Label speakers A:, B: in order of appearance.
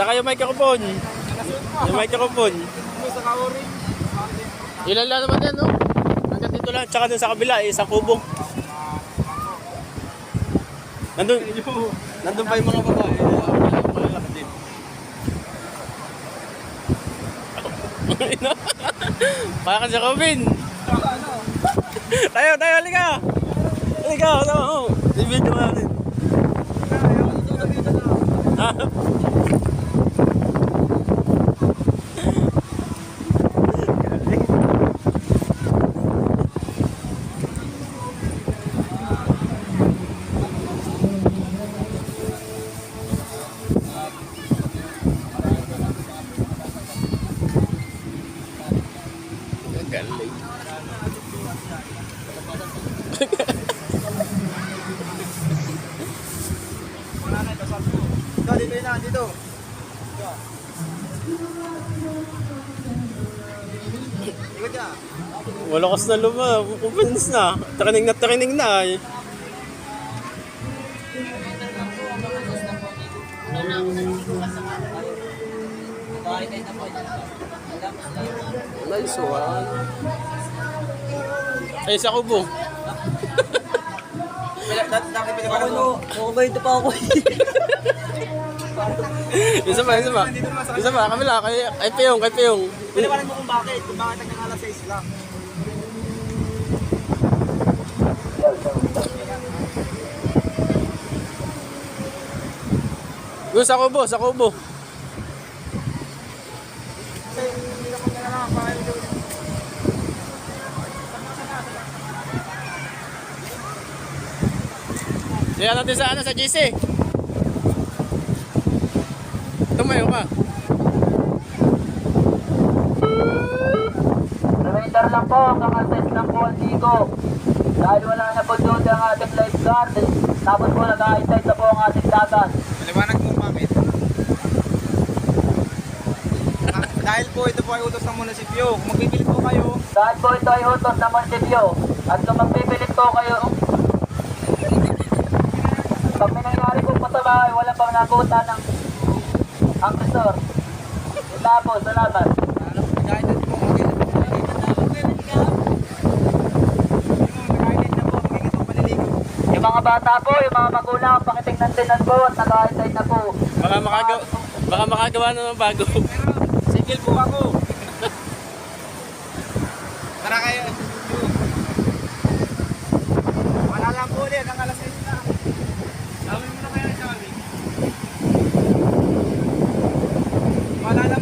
A: Tsaka yung microphone. Yung microphone. Ilan lang naman yan, no? Hanggang dito lang. Tsaka dun sa kabila, eh, isang kubo. Nandun, nandun pa yung mga babae. Malalaki din. Para sa Robin. tayo, tayo, halika. Halika, ano, oh. I-video natin. Ah. Galing.
B: Dito, dito na, dito.
A: Malakas na luma. Kumpins na. Tarinig na tarinig na. eh. Nice one. Ay, sa kubo.
B: Dati pinagawa
C: Ako no, kukubayad pa ako.
A: Isa pa, isa pa. Isa pa, kamila. Kay, kay Piyong, kay Piyong.
B: Pinawalan mo kung bakit, kung bakit hanggang alas 6 lang.
A: Doon sa kubo, sa kubo.
B: Kasi hindi naman na lang, bakit ito-
A: Kaya natin sa ano, sa GC. Tumayo ka.
C: Reminder lang po, kakases lang po ang ligo. Dahil wala na po doon ang ating lifeguard. Tapos po nag-high na po ang ating dagat.
B: Maliwanag mo bakit. Ah, Dahil po ito po ay utos ng munisipyo. Kung magpipilit po kayo,
C: Dahil po ito ay utos ng munisipyo. At kung magpipilit po kayo, ay wala pang nakutan ng ang resort. Tapos, salamat. Yung mga bata po, yung mga magulang, pakitingnan din po at nag-high na po.
A: Baka makagawa, baka makagawa na ng bago.
B: Single po ako. 来来来。